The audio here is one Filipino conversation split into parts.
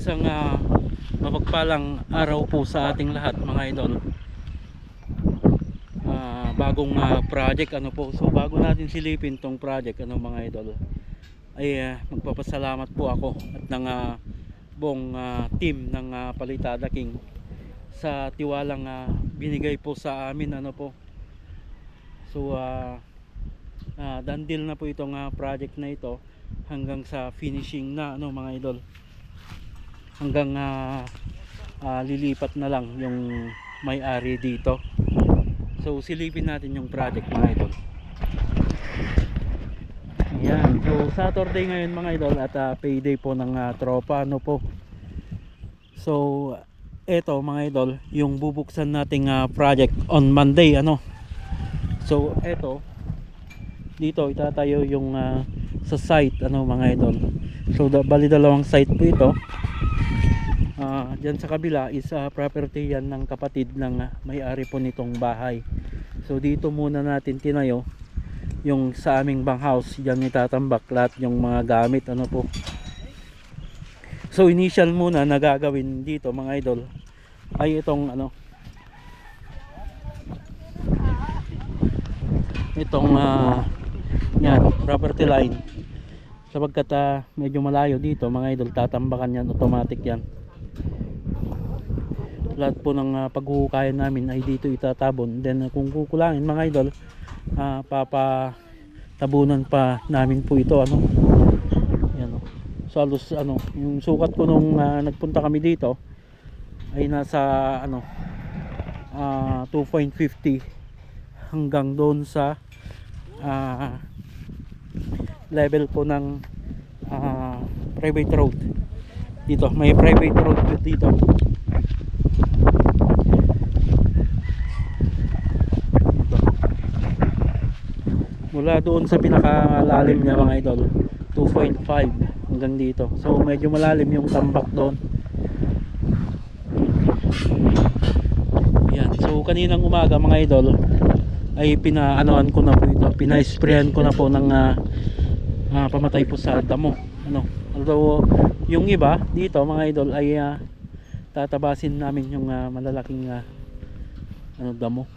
Isang ah, mapagpalang araw po sa ating lahat mga idol. Ah, bagong ah, project ano po. So bago natin silipin tong project ano mga idol ay ah, magpapasalamat po ako at ng ah, buong ah, team ng ah, Palitada King sa tiwalang ah, binigay po sa amin ano po. So ah, done deal na po itong ah, project na ito hanggang sa finishing na ano mga idol hanggang ah, ah, lilipat na lang yung may-ari dito. So silipin natin yung project mga idol. Yan so Saturday ngayon mga idol at ah, payday po ng ah, tropa. Ano po? So eto mga idol yung bubuksan nating ah, project on Monday ano? So eto dito itatayo yung ah, sa site ano mga idol? So bali dalawang site po ito dyan sa kabila is ah, property yan ng kapatid ng ah, may-ari po nitong bahay. So dito muna natin tinayo yung sa aming bang house dyan itatambak lahat yung mga gamit ano po. So initial muna na gagawin dito mga idol ay itong ano itong ah, yan property line. Sapagkat ah, medyo malayo dito mga idol tatambakan yan automatic yan lahat po ng uh, paghuhukayan namin ay dito itatabon. Then uh, kung kukulangin mga idol uh, papa tabunan pa namin po ito ano? Yan oh. so halos ano yung sukat ko nung uh, nagpunta kami dito ay nasa ano ah, 2.50 hanggang doon sa ah, level po ng ah, private road dito. May private road dito mula doon sa pinakalalim niya mga idol 2.5 hanggang dito. So medyo malalim yung tambak doon. Yan. So kaninang umaga mga idol ay pinaanoan ko na po ito. Pina-sprayan ko na po ng ah, ah, pamatay po sa damo. Ano? Although yung iba dito mga idol ay ah, tatabasin namin yung ah, malalaking ah, ano damo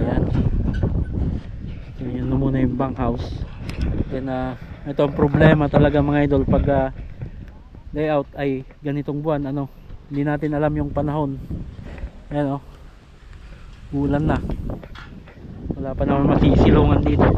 Ayan. So, yun bunk house. Then, uh, ito ang problema talaga mga idol pag ah, layout ay ganitong buwan. Ano, hindi natin alam yung panahon. Ayan o. Ulan na. Wala pa naman masisilungan dito.